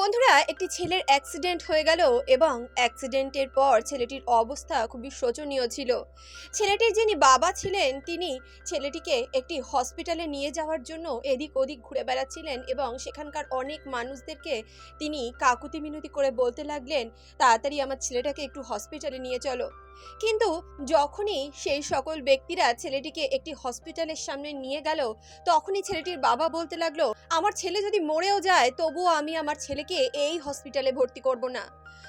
বন্ধুরা, একটি ছেলের অ্যাক্সিডেন্ট হয়ে গেল এবং অ্যাক্সিডেন্টের পর ছেলেটির অবস্থা খুবই শোচনীয় ছিল। ছেলেটির যিনি বাবা ছিলেন, তিনি ছেলেটিকে একটি হসপিটালে নিয়ে যাওয়ার জন্য এদিক ওদিক ঘুরে বেড়াচ্ছিলেন এবং সেখানকার অনেক মানুষদেরকে তিনি কাকুতি মিনতি করে বলতে লাগলেন, তাড়াতাড়ি আমার ছেলেটাকে একটু হসপিটালে নিয়ে চলো। কিন্তু যখনই সেই সকল ব্যক্তিরা ছেলেটিকে একটি হসপিটালের সামনে নিয়ে গেল, তখনই ছেলেটির বাবা বলতে লাগল, আমার ছেলে যদি মরেও যায়, তবুও আমি আমার ছেলেকে এই হসপিটালে ভর্তি করব না।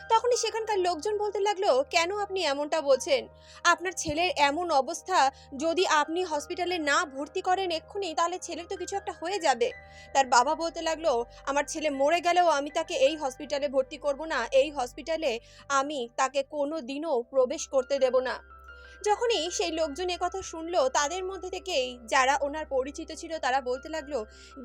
তখনই সেখানকার লোকজন বলতে লাগল, কেন আপনি এমনটা বলছেন? আপনার ছেলের এমন অবস্থা, যদি আপনি হসপিটালে না ভর্তি করেন এক্ষুনি, তাহলে ছেলের তো কিছু একটা হয়ে যাবে। তার বাবা বলতে লাগল, আমার ছেলে মরে গেলেও আমি তাকে এই হসপিটালে ভর্তি করব না। এই হসপিটালে আমি তাকে কোনো দিনও প্রবেশ করতে দেব না। যখনই সেই লোকজন কথা শুনলো, তাদের মধ্যে থেকেই যারা ওনার পরিচিত ছিল, তারা বলতে লাগল,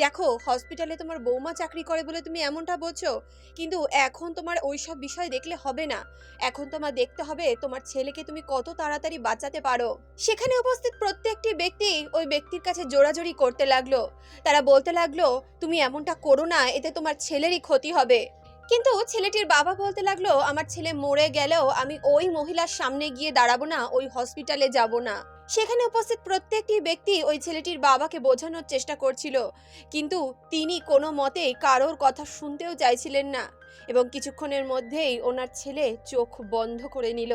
দেখো হসপিটালে তোমার বৌমা চাকরি করে বলে তুমি এমনটা বলছো। কিন্তু এখন তোমার ওই সব বিষয় দেখলে হবে না। এখন তোমার দেখতে হবে তোমার ছেলেকে তুমি কত তাড়াতাড়ি বাঁচাতে পারো। সেখানে উপস্থিত প্রত্যেকটি ব্যক্তি ওই ব্যক্তির কাছে জোরাজোরি করতে লাগল। তারা বলতে লাগল, তুমি এমনটা করো না, এতে তোমার ছেলেরই ক্ষতি হবে। কিন্তু ছেলেটির বাবা বলতে লাগল, আমার ছেলে মরে গেলেও আমি ওই মহিলার সামনে গিয়ে দাঁড়াবো না, ওই হসপিটালে যাব না। সেখানে উপস্থিত প্রত্যেকটি ব্যক্তি ওই ছেলেটির বাবাকে বোঝানোর চেষ্টা করছিল। কিন্তু তিনি কোনো মতেই কারোর কথা শুনতেও চাইছিলেন না। এবং কিছুক্ষণের মধ্যেই ওনার ছেলে চোখ বন্ধ করে নিল।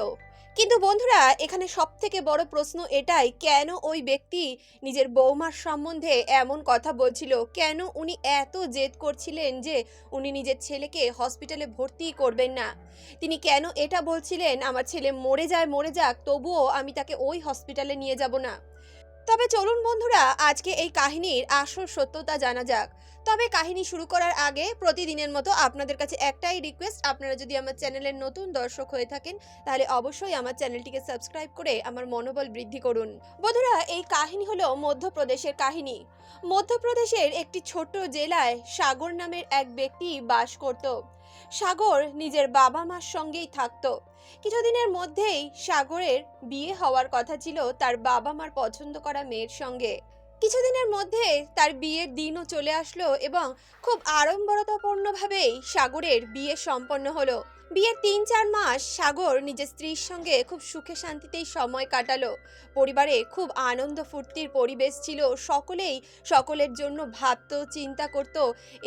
কিন্তু বন্ধুরা, এখানে সব থেকে বড় প্রশ্ন এটাই, কেন ওই ব্যক্তি নিজের বৌমার সম্বন্ধে এমন কথা বলছিল? কেন উনি এত জেদ করছিলেন যে উনি নিজের ছেলেকে হসপিটালে ভর্তি করবেন না? তিনি কেন এটা বলছিলেন, আমার ছেলে মরে যায়, মরে যাক, তবুও আমি তাকে ওই হসপিটালে নিয়ে যাব না তবে চলুন বন্ধুরা, আজকে এই কাহিনীর আসল সত্যতা জানা যাক। তবে কাহিনী শুরু করার আগে প্রতিদিনের মতো আপনাদের কাছে একটাই রিকোয়েস্ট আপনারা যদি আমার চ্যানেলের নতুন দর্শক হয়ে থাকেন, তাহলে অবশ্যই আমার চ্যানেলটিকে সাবস্ক্রাইব করে আমার মনোবল বৃদ্ধি করুন। বন্ধুরা, এই কাহিনী হলো মধ্যপ্রদেশের কাহিনী। মধ্যপ্রদেশের একটি ছোট্ট জেলায় সাগর নামের এক ব্যক্তি বাস করত। সাগর নিজের বাবা মার সঙ্গেই থাকতো। কিছুদিনের মধ্যেই সাগরের বিয়ে হওয়ার কথা ছিল তার বাবা মার পছন্দ করা মেয়ের সঙ্গে। কিছুদিনের মধ্যে তার বিয়ের দিনও চলে আসলো এবং খুব আড়ম্বরতাপূর্ণভাবেই সাগরের বিয়ে সম্পন্ন হলো। বিয়ের তিন চার মাস সাগর নিজের স্ত্রীর সঙ্গে খুব সুখে শান্তিতেই সময় কাটালো। পরিবারে খুব আনন্দ ফুর্তির পরিবেশ ছিল। সকলেই সকলের জন্য ভাবতো, চিন্তা করত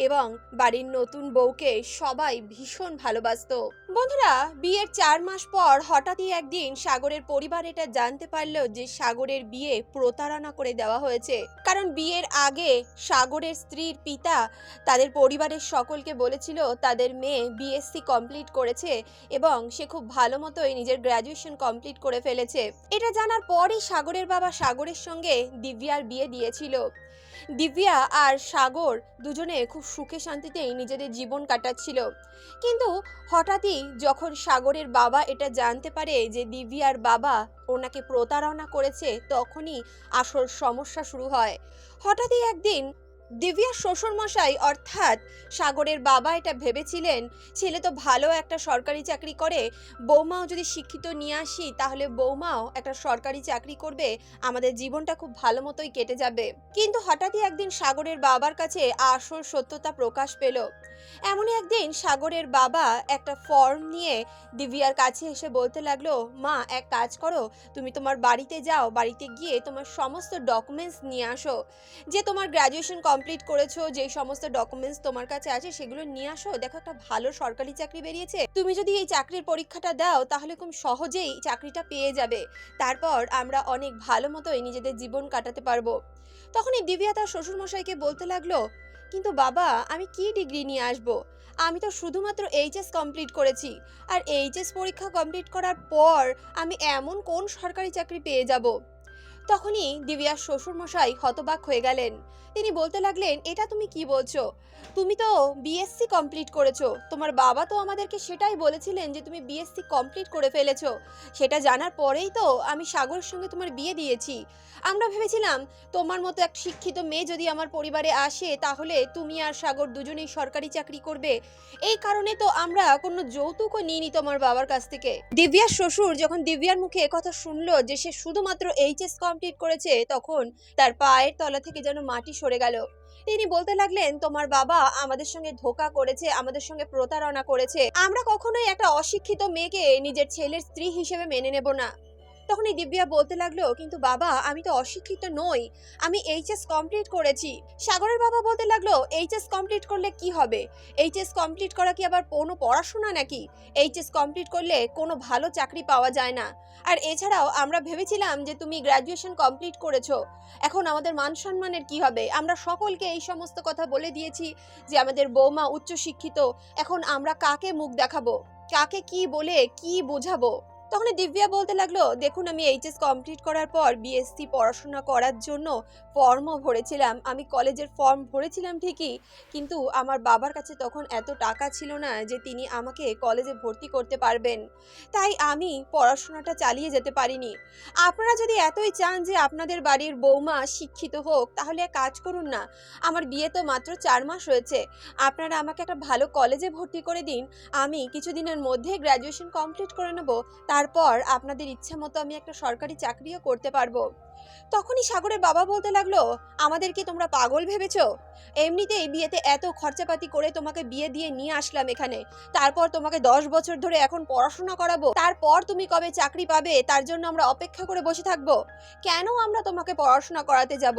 এবং বাড়ির নতুন বউকে সবাই ভীষণ ভালোবাসতো। বন্ধুরা, বিয়ের চার মাস পর হঠাৎই একদিন সাগরের পরিবার এটা জানতে পারল যে সাগরের বিয়ে প্রতারণা করে দেওয়া হয়েছে। কারণ বিয়ের আগে সাগরের স্ত্রীর পিতা তাদের পরিবারের সকলকে বলেছিল, তাদের মেয়ে বিএসসি কমপ্লিট করেছে এবং সে খুব ভালো মতোই নিজের গ্র্যাজুয়েশন কমপ্লিট করে ফেলেছে। এটা জানার পরই সাগরের বাবা সাগরের সঙ্গে দিব্যার বিয়ে দিয়েছিল। দিব্যা আর সাগর দুজনে খুব সুখে শান্তিতেই নিজেদের জীবন কাটাচ্ছিল। কিন্তু হঠাৎই যখন সাগরের বাবা এটা জানতে পারে যে দিব্যার বাবা ওনাকে প্রতারণা করেছে, তখনই আসল সমস্যা শুরু হয়। হঠাৎই একদিন দিব্যার শ্বশুরমশাই অর্থাৎ সাগরের বাবা এটা ভেবেছিলেন, ছেলে তো ভালো একটা সরকারি চাকরি করে, বৌমাও যদি শিক্ষিত নিয়ে আসি তাহলে বৌমাও একটা সরকারি চাকরি করবে, আমাদের জীবনটা খুব ভালো মতোই কেটে যাবে। কিন্তু হঠাৎই একদিন সাগরের বাবার কাছে আসল সত্যতা প্রকাশ পেল। এমনই একদিন সাগরের বাবা একটা ফর্ম নিয়ে দিব্যার কাছে এসে বলতে লাগল, মা, এক কাজ করো, তুমি তোমার বাড়িতে যাও, বাড়িতে গিয়ে তোমার সমস্ত ডকুমেন্টস নিয়ে আসো। যে তোমার গ্র্যাজুয়েশন কমপ্লিট করেছ যে সমস্ত ডকুমেন্টস তোমার কাছে আছে সেগুলো নিয়ে আসো। দেখো একটা ভালো সরকারি চাকরি বেরিয়েছে। তুমি যদি এই চাকরির পরীক্ষাটা দাও, তাহলে খুব সহজেই চাকরিটা পেয়ে যাবে। তারপর আমরা অনেক ভালো মতোই নিজেদের জীবন কাটাতে পারব। তখনই দিব্যা তার শ্বশুরমশাইকে বলতে লাগল, কিন্তু বাবা, আমি কি ডিগ্রি নিয়ে আসব? আমি তো শুধুমাত্র এইচএস কমপ্লিট করেছি। আর এইচএস পরীক্ষা কমপ্লিট করার পর আমি এমন কোন সরকারি চাকরি পেয়ে যাব? তখনই দিব্যার শ্বশুরমশাই হতবাক হয়ে গেলেন। তিনি বলতে লাগলেন, এটা তুমি কি বলছো? তুমি তো বিএসসি কমপ্লিট করেছ। তোমার বাবা তো আমাদেরকে সেটাই বলেছিলেন যে তুমি বিএসসি কমপ্লিট করে ফেলেছো। সেটা জানার পরেই তো আমি সাগরের সঙ্গে তোমার বিয়ে দিয়েছি। আমরা ভেবেছিলাম, তোমার মতো এক শিক্ষিত মেয়ে যদি আমার পরিবারে আসে, তাহলে তুমি আর সাগর দুজনেই সরকারি চাকরি করবে। এই কারণে তো আমরা কোনো যৌতুকও নিইনি তোমার বাবার কাছ থেকে। দিব্যার শ্বশুর যখন দিব্যার মুখে একথা শুনলো যে সে শুধুমাত্র এইচএস কমপ্লিট করেছে তখন তার পায়ের তলা থেকে যেন মাটি সরে গেল। তিনি বলতে লাগলেন, তোমার বাবা আমাদের সঙ্গে ধোকা করেছে, আমাদের সঙ্গে প্রতারণা করেছে। আমরা কখনোই একটা অশিক্ষিত মেয়েকে নিজের ছেলের স্ত্রী হিসেবে মেনে নেব না। তখন এই দিব্যা বলতে লাগল, কিন্তু বাবা, আমি তো অশিক্ষিত নই। আমি এইচএস কমপ্লিট করেছি। সাগরের বাবা বলতে লাগল, এইচএস কমপ্লিট করলে কি হবে? এইচএস কমপ্লিট করা কি আবার কোনো পড়াশোনা নাকি? এইচএস কমপ্লিট করলে কোনো ভালো চাকরি পাওয়া যায় না। আর এছাড়াও আমরা ভেবেছিলাম যে তুমি গ্র্যাজুয়েশন কমপ্লিট করেছ। এখন আমাদের মান সম্মানের কি হবে? আমরা সকলকে এই সমস্ত কথা বলে দিয়েছি যে আমাদের বৌমা উচ্চশিক্ষিত। এখন আমরা কাকে মুখ দেখাবো? কাকে কি বলে কি বোঝাবো? তখন দিব্যা বলতে লাগল, দেখুন, আমি এইচএস কমপ্লিট করার পর বিএসসি পড়াশোনা করার জন্য ফর্মও ভরেছিলাম। আমি কলেজের ফর্ম ভরেছিলাম ঠিকই, কিন্তু আমার বাবার কাছে তখন এত টাকা ছিল না যে তিনি আমাকে কলেজে ভর্তি করতে পারবেন। তাই আমি পড়াশোনাটা চালিয়ে যেতে পারিনি। আপনারা যদি এতই চান যে আপনাদের বাড়ির বৌমা শিক্ষিত হোক, তাহলে কাজ করুন না। আমার বিয়ে তো মাত্র চার মাস হয়েছে। আপনারা আমাকে একটা ভালো কলেজে ভর্তি করে দিন। আমি কিছুদিনের মধ্যে গ্র্যাজুয়েশন কমপ্লিট করে নেব। তারপর আপনাদের ইচ্ছা মতো আমি একটা সরকারি চাকরিও করতে পারব। তখনই সাগরের বাবা বলতে লাগল, আমাদের কি তোমরা পাগল ভেবেছো? এমনিতেই বিয়েতে এত খরচাপাতি করে তোমাকে বিয়ে দিয়ে নিয়ে আসলাম এখানে। তারপর তোমাকে দশ বছর ধরে এখন পড়াশোনা করাবো। তারপর তুমি কবে চাকরি পাবে তার জন্য আমরা অপেক্ষা করে বসে থাকব? কেন আমরা তোমাকে পড়াশোনা করাতে যাব?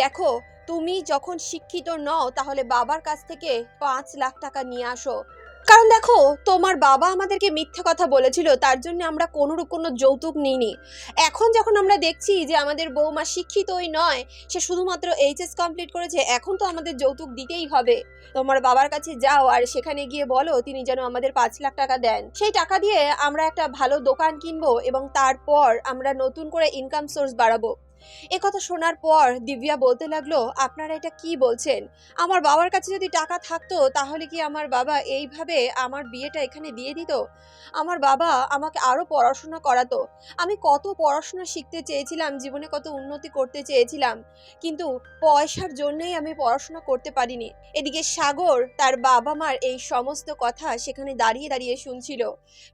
দেখো, তুমি যখন শিক্ষিত নও তাহলে বাবার কাছ থেকে পাঁচ লাখ টাকা নিয়ে আসো। কারণ দেখো, তোমার বাবা আমাদেরকে মিথ্যে কথা বলেছিল, তার জন্য আমরা কোনোরূপ কোনো যৌতুক নিইনি। এখন যখন আমরা দেখছি যে আমাদের বৌমা শিক্ষিতই নয়, সে শুধুমাত্র এইচএস কমপ্লিট করেছে, এখন তো আমাদের যৌতুক দিতেই হবে। তোমার বাবার কাছে যাও আর সেখানে গিয়ে বলো, তিনি যেন আমাদের পাঁচ লাখ টাকা দেন। সেই টাকা দিয়ে আমরা একটা ভালো দোকান কিনবো এবং তারপর আমরা নতুন করে ইনকাম সোর্স বাড়াবো। একথা শোনার পর দিব্যা বলতে লাগল, আপনারা এটা কি বলছেন? আমার বাবার কাছে যদি টাকা থাকতো, তাহলে কি আমার বাবা এইভাবে আমার বিয়েটা এখানে দিয়ে দিত? আমার বাবা আমাকে আরও পড়াশোনা করাতো। আমি কত পড়াশোনা শিখতে চেয়েছিলাম, জীবনে কত উন্নতি করতে চেয়েছিলাম, কিন্তু পয়সার জন্যই আমি পড়াশোনা করতে পারিনি। এদিকে সাগর, তার বাবা মার এই সমস্ত কথা সেখানে দাঁড়িয়ে দাঁড়িয়ে শুনছিল।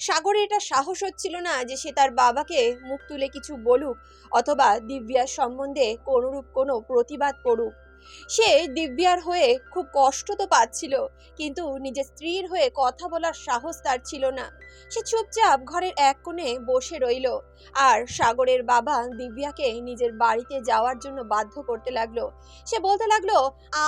সাগরের এটা সাহস হচ্ছিল না যে সে তার বাবাকে মুখ তুলে কিছু বলুক, অথবা দিব্যার সম্বন্ধে কোনোরূপ কোনো প্রতিবাদ করুক। সে দিব্যার হয়ে খুব কষ্ট তো পাচ্ছিল, কিন্তু নিজের স্ত্রীর হয়ে কথা বলার সাহস তার ছিল না। সে চুপচাপ ঘরের এক কোণে বসে রইল, আর সাগরের বাবা দিব্যাকে নিজের বাড়িতে যাওয়ার জন্য বাধ্য করতে লাগল। সে বলতে লাগল,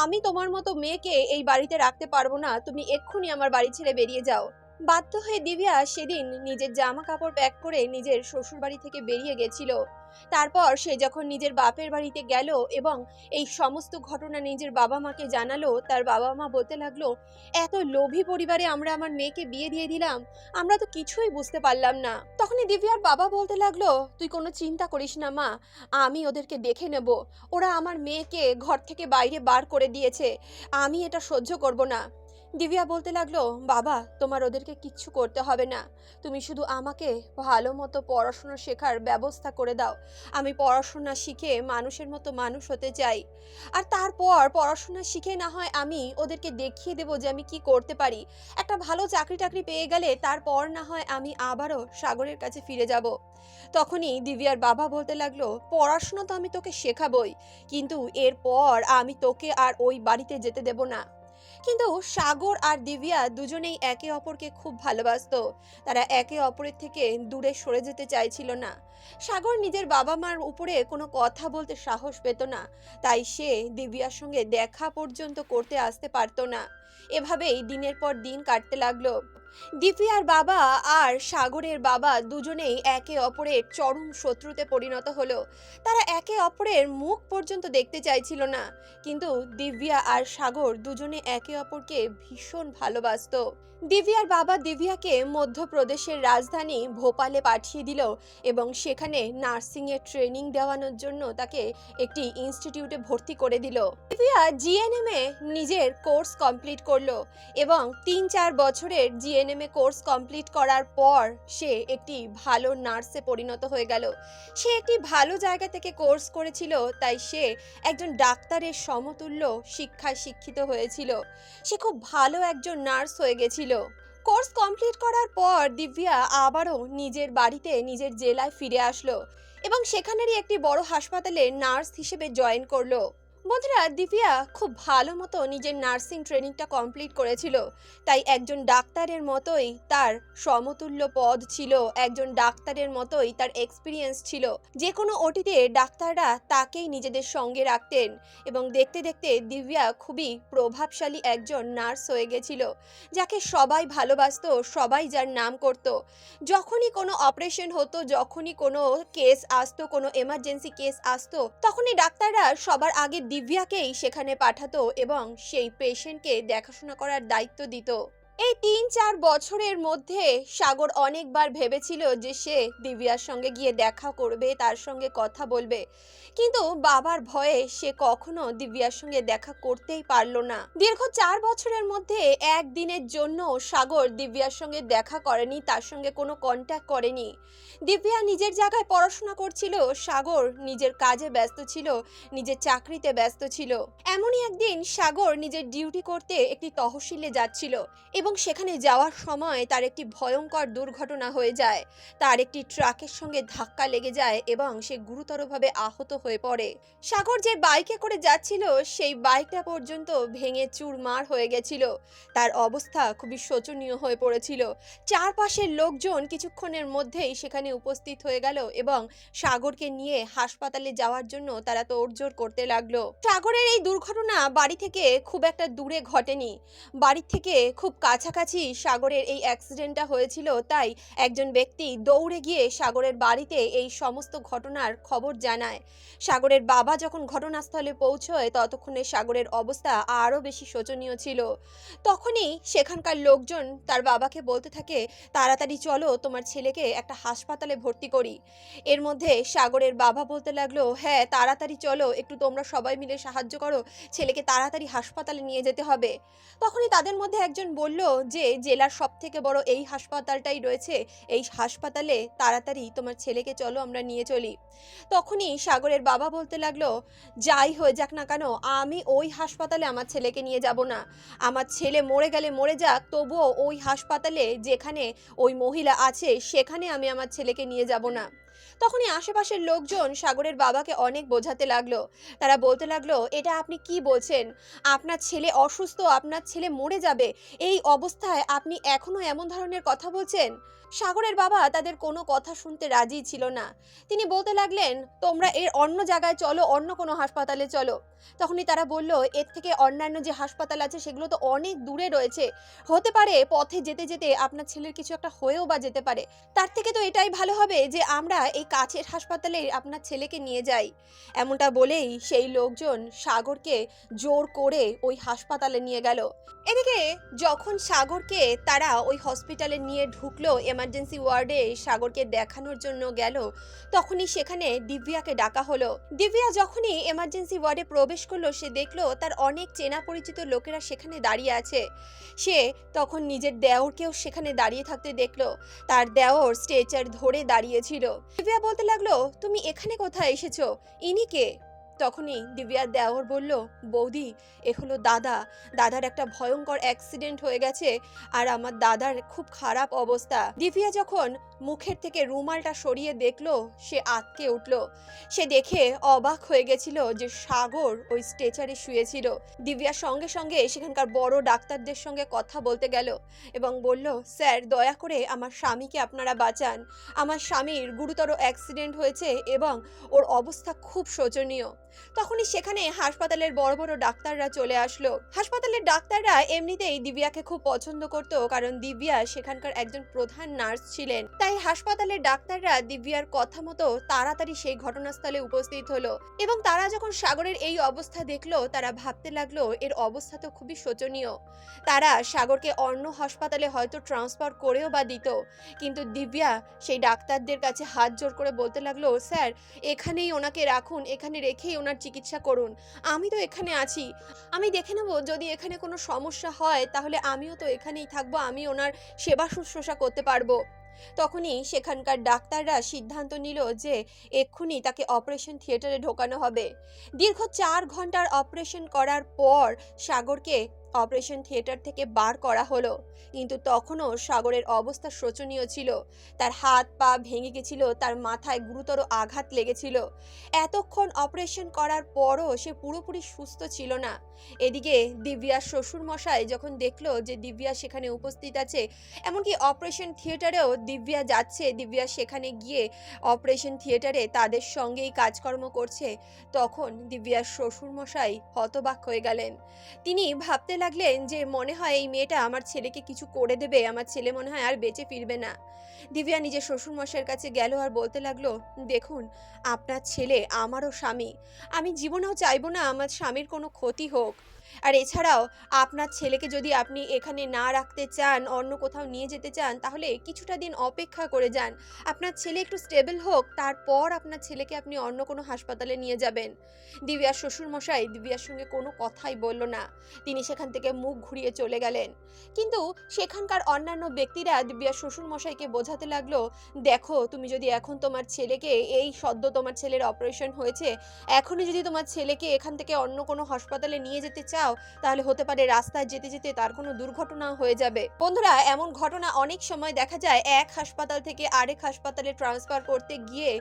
আমি তোমার মতো মেয়েকে এই বাড়িতে রাখতে পারব না, তুমি এক্ষুনি আমার বাড়ি ছেড়ে বেরিয়ে যাও। বাধ্য হয়ে দিব্যা সেদিন নিজের জামা কাপড় প্যাক করে নিজের শ্বশুর বাড়ি থেকে বেরিয়ে গেছিল। তারপর সে যখন নিজের বাপের বাড়িতে গেল এবং এই সমস্ত ঘটনা নিজের বাবা মাকে জানালো, তার বাবা মা বলতে লাগল, এত লোভী পরিবারে আমরা আমার মেয়েকে বিয়ে দিয়ে দিলাম, আমরা তো কিছুই বুঝতে পারলাম না। তখনই দিব্যার বাবা বলতে লাগল, তুই কোনো চিন্তা করিস না মা, আমি ওদেরকে দেখে নেব। ওরা আমার মেয়েকে ঘর থেকে বাইরে বার করে দিয়েছে। আমি এটা সহ্য করব না। দিব্যা বলতে লাগল, বাবা, তোমার ওদেরকে কিচ্ছু করতে হবে না। তুমি শুধু আমাকে ভালো মতো পড়াশোনা শেখার ব্যবস্থা করে দাও। আমি পড়াশোনা শিখে মানুষের মতো মানুষ হতে চাই। আর তারপর পড়াশোনা শিখে না হয় আমি ওদেরকে দেখিয়ে দেবো যে আমি কি করতে পারি। একটা ভালো চাকরি টাকরি পেয়ে গেলে তারপর না হয় আমি আবারও সাগরের কাছে ফিরে যাব। তখনই দিব্যার বাবা বলতে লাগল, পড়াশোনা তো আমি তোকে শেখাবই, কিন্তু এরপর আমি তোকে আর ওই বাড়িতে যেতে দেব না। কিন্তু সাগর আর দিবিয়া দুজনেই একে অপরকে খুব ভালোবাসত। তারা একে অপরের থেকে দূরে সরে যেতে চাইছিল না। সাগর নিজের বাবা মার উপরে কোনো কথা বলতে সাহস পেত না। তাই সে দিব্যার সঙ্গে দেখা পর্যন্ত করতে আসতে পারত না। এভাবেই দিনের পর দিন কাটতে লাগল। দিব্যার বাবা আর সাগরের বাবা দুজনেই একে অপরের চরম শত্রুতে পরিণত হলো। তারা একে অপরের মুখ পর্যন্ত দেখতে চাইছিল না। কিন্তু দিব্যা আর সাগর দুজনে একে অপরকে ভীষণ ভালোবাসতো। দিব্যার বাবা দিব্যাকে মধ্যপ্রদেশের রাজধানী ভোপালে পাঠিয়ে দিল এবং সেখানে নার্সিংয়ের ট্রেনিং দেওয়ানোর জন্য তাকে একটি ইনস্টিটিউটে ভর্তি করে দিল। জিএনএম এ নিজের কোর্স কমপ্লিট করল এবং তিন চার বছরের জিএনএম এ কোর্স কমপ্লিট করার পর সে একটি ভালো নার্সে পরিণত হয়ে গেল। সে একটি ভালো জায়গা থেকে কোর্স করেছিল, তাই সে একজন ডাক্তারের সমতুল্য শিক্ষায় শিক্ষিত হয়েছিল। সে খুব ভালো একজন নার্স হয়ে গেছিল। কোর্স কমপ্লিট করার পর দিব্যা আবারও নিজের বাড়িতে নিজের জেলায় ফিরে আসলো এবং সেখানেরই একটি বড় হাসপাতালে নার্স হিসেবে জয়েন করল। বন্ধুরা, দিব্যা খুব ভালো মতো নিজের নার্সিং ট্রেনিংটা কমপ্লিট করেছিল। তাই একজন ডাক্তারের মতোই তার সমতুল্য পদ ছিল, একজন ডাক্তারের মতোই তার এক্সপিরিয়েন্স ছিল। যে কোনো ওটিতে ডাক্তাররা তাকেই নিজেদের সঙ্গে রাখতেন এবং দেখতে দেখতে দিব্যা খুবই প্রভাবশালী একজন নার্স হয়ে গেছিল, যাকে সবাই ভালোবাসতো, সবাই যার নাম করত। যখনই কোনো অপারেশন হতো, যখনই কোনো কেস আসতো, কোনো এমার্জেন্সি কেস আসতো, তখনই ডাক্তাররা সবার আগে দিব্যাকেই সেখানে পাঠাতো এবং সেই পেশেন্টকে দেখাশোনা করার দায়িত্ব দিত। এই তিন চার বছরের মধ্যে সাগর অনেকবার ভেবেছিল যে সে দিব্যার সঙ্গে গিয়ে দেখা করবে, তার সঙ্গে কথা বলবে। কিন্তু বাবার ভয়ে সে কখনো দিব্যার সঙ্গে দেখা করতেই পারল না। দীর্ঘ চার বছরের মধ্যে একদিনের জন্য সাগর দিব্যার সঙ্গে দেখা করেনি, তার সঙ্গে কোনো কন্ট্যাক্ট করেনি। দিব্যা নিজের জায়গায় পড়াশোনা করছিল, সাগর নিজের কাজে ব্যস্ত ছিল, নিজের চাকরিতে ব্যস্ত ছিল। এমনই একদিন সাগর নিজের ডিউটি করতে একটি তহসিলে যাচ্ছিল এবং সেখানে যাওয়ার সময় তার একটি ভয়ঙ্কর দুর্ঘটনা হয়ে যায়। তার একটি ট্রাকের সঙ্গে ধাক্কা লেগে যায় এবং সে গুরুতরভাবে আহত হয়ে পড়ে। সাগর যে বাইকে করে যাচ্ছিল, সেই বাইকটা পর্যন্ত ভেঙে চুরমার হয়ে গেছিল। তার অবস্থা খুবই শোচনীয় হয়ে পড়েছিল। চারপাশের লোকজন কিছুক্ষণের মধ্যেই সেখানে উপস্থিত হয়ে গেল এবং সাগরকে নিয়ে হাসপাতালে যাওয়ার জন্য তারা তোড়জোড় করতে লাগল। সাগরের এই দুর্ঘটনা বাড়ি থেকে খুব একটা দূরে ঘটেনি। বাড়ির থেকে খুব কাছাকাছি সাগরের এই অ্যাক্সিডেন্টটা হয়েছিল, তাই একজন ব্যক্তি দৌড়ে গিয়ে সাগরের বাড়িতে এই সমস্ত ঘটনার খবর জানায়। সাগরের বাবা যখন ঘটনাস্থলে পৌঁছয়, ততক্ষণে সাগরের অবস্থা আরও বেশি শোচনীয় ছিল। তখনই সেখানকার লোকজন তার বাবাকে বলতে থাকে, তাড়াতাড়ি চলো, তোমার ছেলেকে একটা হাসপাতালে ভর্তি করি। এর মধ্যে সাগরের বাবা বলতে লাগল হ্যাঁ তাড়াতাড়ি চলো, একটু তোমরা সবাই মিলে সাহায্য করো, ছেলেকে তাড়াতাড়ি হাসপাতালে নিয়ে যেতে হবে। তখনই তাদের মধ্যে একজন বলল যে, জেলার সব থেকে বড় এই হাসপাতালটাই রয়েছে। এই হাসপাতালে তাড়াতাড়ি তোমার ছেলেকে চলো, আমরা নিয়ে চলি। তখনই সাগরের বাবা বলতে লাগল, যাই হয়ে যাক না কেন, আমি ওই হাসপাতালে আমার ছেলেকে নিয়ে যাব না। আমার ছেলে মরে গেলে মরে যাক, তবুও ওই হাসপাতালে যেখানে ওই মহিলা আছে, সেখানে আমি আমার ছেলেকে নিয়ে যাব না। তখনই আশেপাশের লোকজন সাগরের বাবাকে অনেক বোঝাতে লাগল। তারা বলতে লাগল, এটা আপনি কি বলছেন? আপনার ছেলে অসুস্থ, আপনার ছেলে মরে যাবে। এই অবস্থায় আপনি এখনও এমন ধরনের কথা বলছেন? সাগরের বাবা তাদের কোনো কথা শুনতে রাজি ছিল না। তিনি বলতে লাগলেন, তোমরা এর অন্য জায়গায় চলো, অন্য কোনো হাসপাতালে চলো। তখনই তারা বলল, এর থেকে অন্যান্য যে হাসপাতাল আছে, সেগুলো তো অনেক দূরে রয়েছে। হতে পারে পথে যেতে যেতে আপনার ছেলের কিছু একটা হয়েও বা যেতে পারে। তার থেকে তো এটাই ভালো হবে যে আমরা এই কাছের হাসপাতালে আপনার ছেলেকে নিয়ে যাই। এমনটা বলেই সেই লোকজন সাগরকে জোর করে ওই হাসপাতালে নিয়ে গেল। এদিকে, যখন সাগরকে তারা ওই হসপিটালে নিয়ে ঢুকলো এমার্জেন্সি ওয়ার্ডে সাগরকে দেখানোর জন্য গেল, তখনই সেখানে দিব্যাকে ডাকা হলো। দিব্যা যখনই এমার্জেন্সি ওয়ার্ডে প্রবেশ করল, সে দেখল তার অনেক চেনা পরিচিত লোকেরা সেখানে দাঁড়িয়ে আছে। সে তখন নিজের দেওরকেও সেখানে দাঁড়িয়ে থাকতে দেখল। তার দেওর স্ট্রেচার ধরে দাঁড়িয়েছিল দিব্যা বলতে লাগল, তুমি এখানে কোথায় এসেছ? ইনি কে? তখনই দিব্যার দেওর বলল, বৌদি এ হলো দাদা, দাদার একটা ভয়ঙ্কর অ্যাক্সিডেন্ট হয়ে গেছে আর আমার দাদার খুব খারাপ অবস্থা। দিব্যা যখন মুখের থেকে রুমালটা সরিয়ে দেখল, সে আটকে উঠল। সে দেখে অবাক হয়ে গেছিল যে সাগর ওই স্ট্রেচারে শুয়েছিল। দিব্যার সঙ্গে সঙ্গে সেখানকার বড় ডাক্তারদের সঙ্গে কথা বলতে গেল এবং বলল, স্যার, দয়া করে আমার স্বামীকে আপনারা বাঁচান। আমার স্বামীর গুরুতর অ্যাক্সিডেন্ট হয়েছে এবং ওর অবস্থা খুব শোচনীয়। তখনই সেখানে হাসপাতালের বড় বড় ডাক্তাররা চলে আসলো। হাসপাতালের ডাক্তাররা এমনিতেই দিব্যাকে খুব পছন্দ করতো, কারণ দিব্যা সেখানকার একজন প্রধান নার্স ছিলেন। তাই হাসপাতালের ডাক্তাররা দিব্যার কথা মতো তাড়াতাড়ি সেই ঘটনাস্থলে উপস্থিত হলো এবং তারা যখন সাগরের এই অবস্থা দেখল, তারা ভাবতে লাগল, এর অবস্থা তো খুবই শোচনীয়। তারা সাগরকে অন্য হাসপাতালে হয়তো ট্রান্সফার করেও বা দিত, কিন্তু দিব্যা সেই ডাক্তারদের কাছে হাত জোর করে বলতে লাগল, স্যার, এখানেই ওনাকে রাখুন, এখানে রেখেই ওনার চিকিৎসা করুন। আমি তো এখানে আছি। আমি দেখে নেব যদি এখানে কোনো সমস্যা হয়, তাহলে আমিও তো এখানেই থাকব, আমি ওনার সেবা শুশ্রূষা করতে পারব। তখনই সেখানকার ডাক্তাররা সিদ্ধান্ত নিল যে এক্ষুনি তাকে অপারেশন থিয়েটারে ঢোকানো হবে। দীর্ঘ চার ঘণ্টার অপারেশন করার পর সাগরকে অপারেশন থিয়েটার থেকে বার করা হলো। কিন্তু তখনও সাগরের অবস্থা শোচনীয় ছিল। তার হাত পা ভেঙে গেছিল, তার মাথায় গুরুতর আঘাত লেগেছিল। এতক্ষণ অপারেশন করার পরও সে পুরোপুরি সুস্থ ছিল না। এদিকে দিব্যার শ্বশুর মশাই যখন দেখল যে দিব্যা সেখানে উপস্থিত আছে, এমনকি অপারেশন থিয়েটারেও দিব্যা যাচ্ছে, দিব্যা সেখানে গিয়ে অপারেশন থিয়েটারে তাদের সঙ্গেই কাজকর্ম করছে, তখন দিব্যার শ্বশুর মশাই হতবাক হয়ে গেলেন। তিনি ভাবতে লাগলেন যে মনে হয় এই মেয়েটা আমার ছেলেকে কিছু করে দেবে, আমার ছেলে মনে হয় আর বেঁচে ফিরবে না। দিব্যা নিজের শ্বশুর মশাইয়ের কাছে গেল আর বলতে লাগল, দেখুন, আপনার ছেলে আমারও স্বামী। আমি জীবনেও চাইব না আমার স্বামীর কোনো ক্ষতি হোক। আর এছাড়াও, আপনার ছেলেকে যদি আপনি এখানে না রাখতে চান, অন্য কোথাও নিয়ে যেতে চান, তাহলে কিছুটা দিন অপেক্ষা করে যান। আপনার ছেলে একটু স্টেবল হোক, তারপর আপনার ছেলেকে আপনি অন্য কোনো হাসপাতালে নিয়ে যাবেন। দিব্যার শ্বশুরমশাই দিব্যার সঙ্গে কোনো কথাই বলল না। তিনি সেখান থেকে মুখ ঘুরিয়ে চলে গেলেন। কিন্তু সেখানকার অন্যান্য ব্যক্তিরা দিব্যার শ্বশুরমশাইকে বোঝাতে লাগল, দেখো, তুমি যদি এখন তোমার ছেলেকে, এই সদ্য তোমার ছেলের অপারেশন হয়েছে, এখনই যদি তোমার ছেলেকে এখান থেকে অন্য কোনো হাসপাতালে নিয়ে যেতে চাও তাহলে হতে পারে রাস্তায় যেতে যেতে তার কোনো দুর্ঘটনা হয়ে যাবে। বন্ধুরা, এমন ঘটনা অনেক সময় দেখা যায়, এক হাসপাতাল থেকে আরেক হাসপাতালে ট্রান্সফার করতে গিয়ে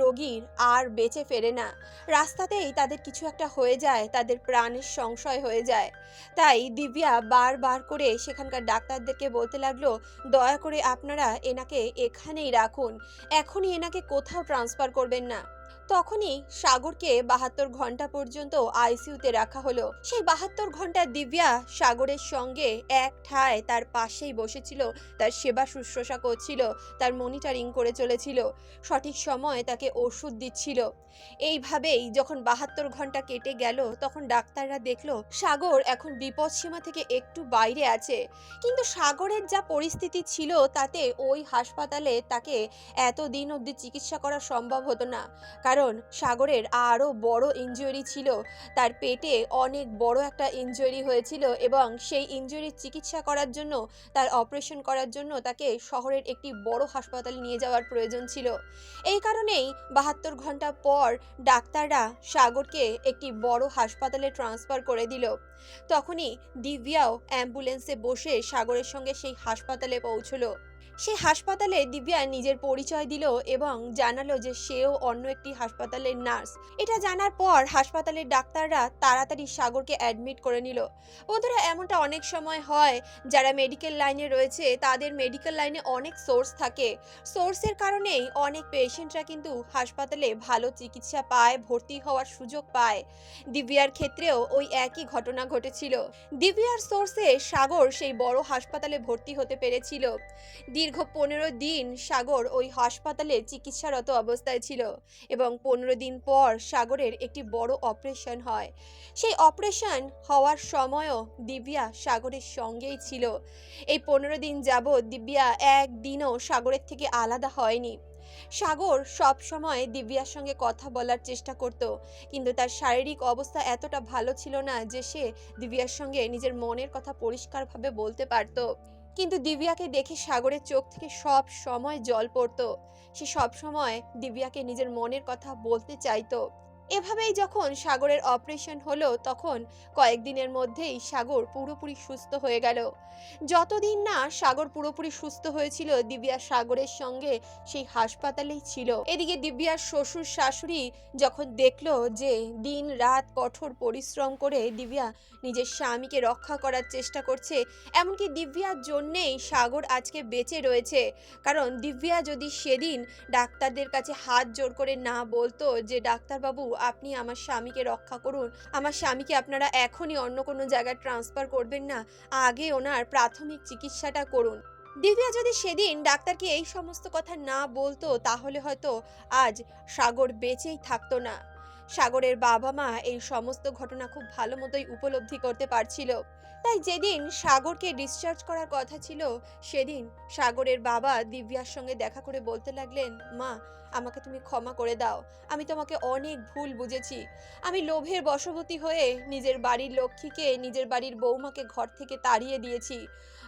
রোগীর আর বেঁচে ফেরে না। রাস্তাতেই তাদের কিছু একটা হয়ে যায়, তাদের প্রাণের সংশয় হয়ে যায়। তাই দিব্যা বারবার করে সেখানকার ডাক্তারদেরকে বলতে লাগল, দয়া করে আপনারা এনাকে এখানেই রাখুন। এখনই এনাকে কোথাও ট্রান্সফার করবেন না। তখনই সাগরকে বাহাত্তর ঘণ্টা পর্যন্ত আইসিইউতে রাখা হলো। সেই বাহাত্তর ঘণ্টা দিব্যা সাগরের সঙ্গে এক ঠায় তার পাশেই বসেছিল, তার সেবা শুশ্রূষা করছিল, তার মনিটরিং করে চলেছিল, সঠিক সময় তাকে ওষুধ দিচ্ছিল। এইভাবেই যখন বাহাত্তর ঘণ্টা কেটে গেল, তখন ডাক্তাররা দেখল সাগর এখন বিপদসীমা থেকে একটু বাইরে আছে। কিন্তু সাগরের যা পরিস্থিতি ছিল, তাতে ওই হাসপাতালে তাকে এতদিন অবধি চিকিৎসা করা সম্ভব হতো না। কারণ সাগরের আরও বড় ইনজুরি ছিল। তার পেটে অনেক বড় একটা ইনজুরি হয়েছিল এবং সেই ইনজুরির চিকিৎসা করার জন্য, তার অপারেশন করার জন্য তাকে শহরের একটি বড় হাসপাতালে নিয়ে যাওয়ার প্রয়োজন ছিল। এই কারণেই বাহাত্তর ঘণ্টা পর ডাক্তাররা সাগরকে একটি বড় হাসপাতালে ট্রান্সফার করে দিল। তখনই দিব্যাও অ্যাম্বুলেন্সে বসে সাগরের সঙ্গে সেই হাসপাতালে পৌঁছলো। সেই হাসপাতালে দিব্যা নিজের পরিচয় দিল এবং জানালো যে সেও অন্য একটি হাসপাতালের নার্স। এটা জানার পর হাসপাতালের ডাক্তাররা তাড়াতাড়ি সাগরকে অ্যাডমিট করে নিল। বন্ধুরা, এমনটা অনেক সময় হয় যারা মেডিকেল লাইনে রয়েছে, তাদের মেডিকেল লাইনে অনেক সোর্স থাকে। সোর্সের কারণেই অনেক পেশেন্টরা কিন্তু হাসপাতালে ভালো চিকিৎসা পায়, ভর্তি হওয়ার সুযোগ পায়। দিব্যার ক্ষেত্রেও ওই একই ঘটনা ঘটেছিল। দিব্যার সোর্সে সাগর সেই বড় হাসপাতালে ভর্তি হতে পেরেছিল। দীর্ঘ পনেরো দিন সাগর ওই হাসপাতালে চিকিৎসারত অবস্থায় ছিল এবং পনেরো দিন পর সাগরের একটি বড় অপারেশন হয়। সেই অপারেশন হওয়ার সময়ও দিব্যা সাগরের সঙ্গেই ছিল। এই পনেরো দিন যাবৎ দিব্যা একদিনও সাগরের থেকে আলাদা হয়নি। সাগর সব সময় দিব্যার সঙ্গে কথা বলার চেষ্টা করত, কিন্তু তার শারীরিক অবস্থা এতটা ভালো ছিল না যে সে দিব্যার সঙ্গে নিজের মনের কথা পরিষ্কারভাবে বলতে পারতো। কিন্তু দিব্যাকে দেখে সাগরের চোখ থেকে সব সময় জল পড়তো। সে সব সময় দিব্যাকে নিজের মনের কথা বলতে চাইতো। এভাবেই যখন সাগরের অপারেশন হলো, তখন কয়েকদিনের মধ্যেই সাগর পুরোপুরি সুস্থ হয়ে গেল। যতদিন না সাগর পুরোপুরি সুস্থ হয়েছিল, দিব্যা সাগরের সঙ্গে সেই হাসপাতালেই ছিল। এদিকে দিব্যার শ্বশুর শাশুড়ি যখন দেখল যে দিন রাত কঠোর পরিশ্রম করে দিব্যা নিজের স্বামীকে রক্ষা করার চেষ্টা করছে, এমনকি দিব্যার জন্যেই সাগর আজকে বেঁচে রয়েছে। কারণ দিব্যা যদি সেদিন ডাক্তারদের কাছে হাত জোর করে না বলতো যে, ডাক্তারবাবু আপনি আমার স্বামীকে রক্ষা করুন। আমার স্বামীকে আপনারা এখনই অন্য কোনো জায়গায় ট্রান্সফার করবেন না। আগে ওনার প্রাথমিক চিকিৎসাটা করুন। দিব্যা যদি সেদিন ডাক্তারকে এই সমস্ত কথা না বলতো, তাহলে হয়তো আজ সাগর বেঁচেই থাকতো না। সাগরের বাবা মা এই সমস্ত ঘটনা খুব ভালো মতোই উপলব্ধি করতে পারছিল। তাই যেদিন সাগরকে ডিসচার্জ করার কথা ছিল, সেদিন সাগরের বাবা দিব্যার সঙ্গে দেখা করে বলতে লাগলেন, মা, আমাকে তুমি ক্ষমা করে দাও। আমি তোমাকে অনেক ভুল বুঝেছি। আমি লোভের বশবতী হয়ে নিজের বাড়ির লক্ষ্মীকে, নিজের বাড়ির বৌমাকে ঘর থেকে তাড়িয়ে দিয়েছি।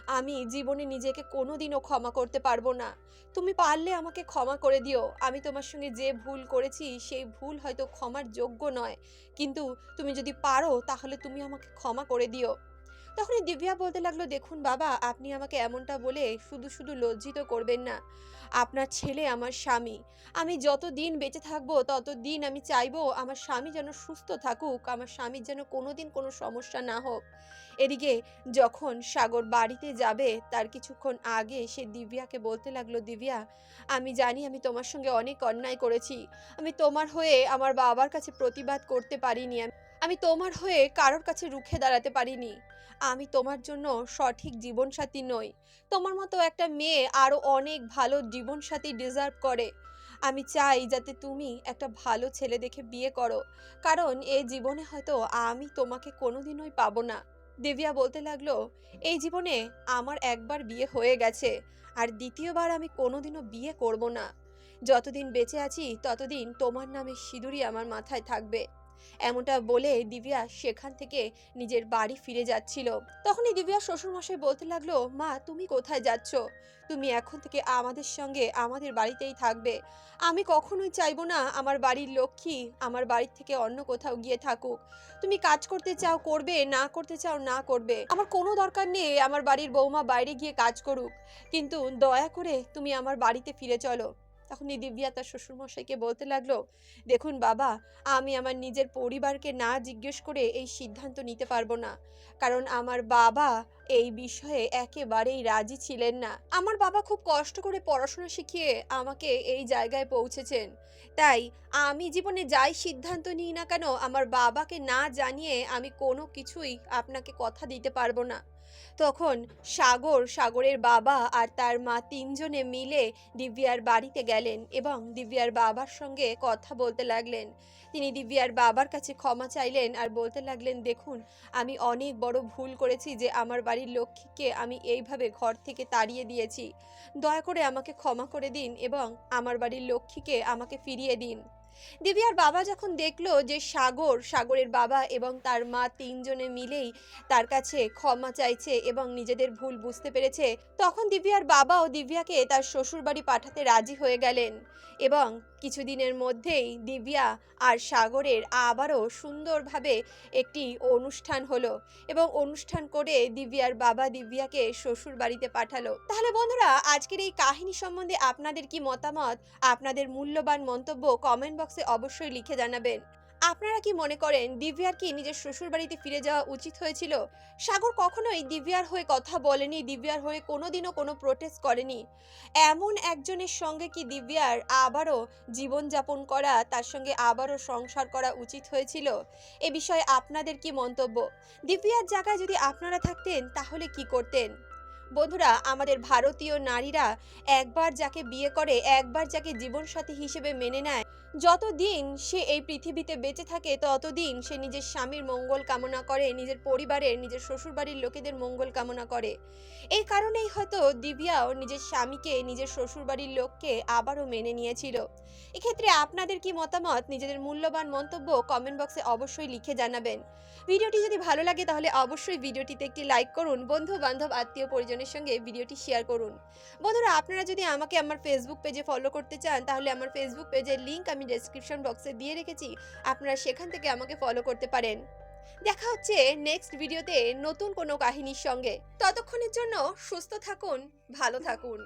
আমি জীবনে নিজেকে কোনোদিনও ক্ষমা করতে পারব না। তুমি পারলে আমাকে ক্ষমা করে দিও। আমি তোমার সঙ্গে যে ভুল করেছি, সেই ভুল হয়তো ক্ষমার যোগ্য নয়। কিন্তু তুমি যদি পারো, তাহলে তুমি আমাকে ক্ষমা করে দিও। তখনই দিব্যা বলতে লাগল, দেখুন বাবা, আপনি আমাকে এমনটা বলে শুধু শুধু লজ্জিত করবেন না। আপনার ছেলে আমার স্বামী। আমি যত দিন বেঁচে থাকব তত দিন আমি চাইব আমার স্বামী যেন সুস্থ থাকুক, আমার স্বামীর যেন কোনোদিন কোনো সমস্যা না হোক। এদিকে যখন সাগর বাড়িতে যাবে, তার কিছুক্ষণ আগে সে দিব্যাকে বলতে লাগল, দিব্যা, আমি জানি আমি তোমার সঙ্গে অনেক অন্যায় করেছি। আমি তোমার হয়ে আমার বাবার কাছে প্রতিবাদ করতে পারিনি। আমি- আমি তোমার হয়ে কারোর কাছে রুখে দাঁড়াতে পারিনি। আমি তোমার জন্য সঠিক জীবনসাথী নই। তোমার মতো একটা মেয়ে আরও অনেক ভালো জীবনসাথী ডিজার্ভ করে। আমি চাই যাতে তুমি একটা ভালো ছেলে দেখে বিয়ে করো। কারণ এই জীবনে হয়তো আমি তোমাকে কোনোদিনই পাবো না। দেবিয়া বলতে লাগল, এই জীবনে আমার একবার বিয়ে হয়ে গেছে, আর দ্বিতীয়বার আমি কোনোদিনও বিয়ে করব না। যতদিন বেঁচে আছি, ততদিন তোমার নামে সিঁদুরই আমার মাথায় থাকবে। এমনটা বলে দিব্যা সেখান থেকে নিজের বাড়ি ফিরে যাচ্ছিল। তখনই দিব্যা শ্বশুরমশাই বলতে লাগল, মা, তুমি কোথায় যাচ্ছ? তুমি এখন থেকে আমাদের সঙ্গে আমাদের বাড়িতেই থাকবে। আমি কখনোই চাইব না আমার বাড়ির লক্ষ্মী আমার বাড়ির থেকে অন্য কোথাও গিয়ে থাকুক। তুমি কাজ করতে চাও, করবে, না করতে চাও, না করবে। আমার কোনো দরকার নেই আমার বাড়ির বৌমা বাইরে গিয়ে কাজ করুক। কিন্তু দয়া করে তুমি আমার বাড়িতে ফিরে চলো। তখনই দিব্যা তার শ্বশুরমশাইকে বলতে লাগল, দেখুন বাবা, আমি আমার নিজের পরিবারকে না জিজ্ঞেস করে এই সিদ্ধান্ত নিতে পারব না। কারণ আমার বাবা এই বিষয়ে একেবারেই রাজি ছিলেন না। আমার বাবা খুব কষ্ট করে পড়াশোনা শিখিয়ে আমাকে এই জায়গায় পৌঁছেছেন। তাই আমি জীবনে যাই সিদ্ধান্ত নিই না কেন, আমার বাবাকে না জানিয়ে আমি কোনো কিছুই আপনাকে কথা দিতে পারব না। তখন সাগর, সাগরের বাবা আর তার মা তিনজনে মিলে দিব্যার বাড়িতে গেলেন এবং দিব্যার বাবার সঙ্গে কথা বলতে লাগলেন। তিনি দিব্যার বাবার কাছে ক্ষমা চাইলেন আর বলতে লাগলেন, দেখুন, আমি অনেক বড় ভুল করেছি যে আমার বাড়ির লক্ষ্মীকে আমি এইভাবে ঘর থেকে তাড়িয়ে দিয়েছি। দয়া করে আমাকে ক্ষমা করে দিন এবং আমার বাড়ির লক্ষ্মীকে আমাকে ফিরিয়ে দিন। দিব্যার বাবা যখন দেখল যে সাগর, সাগরের বাবা এবং তার মা তিনজনে মিলেই তার কাছে ক্ষমা চাইছে এবং নিজেদের ভুল বুঝতে পেরেছে, তখন দিব্যার বাবাও দিব্যাকে তার শ্বশুর বাড়ি পাঠাতে রাজি হয়ে গেলেন এবং কিছুদিনের মধ্যেই দিব্যা আর সাগরের আবারও সুন্দরভাবে একটি অনুষ্ঠান হলো এবং অনুষ্ঠান করে দিব্যার বাবা দিব্যাকে শ্বশুর বাড়িতে পাঠালো। তাহলে বন্ধুরা, আজকের এই কাহিনী সম্বন্ধে আপনাদের কি মতামত? আপনাদের মূল্যবান মন্তব্য কমেন্ট বক্সে অবশ্যই লিখে জানাবেন। আপনারা কি মনে করেন দিব্যার কি নিজের শ্বশুর বাড়িতে ফিরে যাওয়া উচিত হয়েছিল? সাগর কখনোই দিব্যার হয়ে কথা বলেনি, দিব্যার হয়ে কোনোদিনও কোনো প্রোটেস্ট করেনি। এমন একজনের সঙ্গে কি দিব্যার আবারও জীবনযাপন করা, তার সঙ্গে আবারও সংসার করা উচিত হয়েছিল? এ বিষয়ে আপনাদের কি মন্তব্য? দিব্যার জায়গায় যদি আপনারা থাকতেন, তাহলে কি করতেন? বন্ধুরা, আমাদের ভারতীয় নারীরা একবার যাকে বিয়ে করে, একবার যাকে জীবনসাথী হিসেবে মেনে নেয় যতদিন সে এই পৃথিবীতে বেঁচে থাকে, ততদিন সে নিজের স্বামীর মঙ্গল কামনা করে, নিজের পরিবারের, নিজের শ্বশুরবাড়ির লোকেদের মঙ্গল কামনা করে। এই কারণেই হয়তো দিব্যাও নিজের স্বামীকে, নিজের শ্বশুরবাড়ির লোককে আবারও মেনে নিয়েছিল। এক্ষেত্রে আপনাদের কি মতামত? নিজেদের মূল্যবান মন্তব্য কমেন্ট বক্সে অবশ্যই লিখে জানাবেন। ভিডিওটি যদি ভালো লাগে তাহলে অবশ্যই ভিডিওটিতে একটি লাইক করুন বন্ধু বান্ধব আত্মীয় পরিজনের সঙ্গে ভিডিওটি শেয়ার করুন। বন্ধুরা, আপনারা যদি আমাকে আমার ফেসবুক পেজে ফলো করতে চান, তাহলে আমার ফেসবুক পেজের লিংক আমি ডেসক্রিপশন বক্সে দিয়ে রেখেছি, আপনারা সেখান থেকে আমাকে ফলো করতে পারেন। দেখা হচ্ছে নেক্সট ভিডিওতে নতুন কোনো কাহিনীর সঙ্গে। ততক্ষণের জন্য সুস্থ থাকুন, ভালো থাকুন।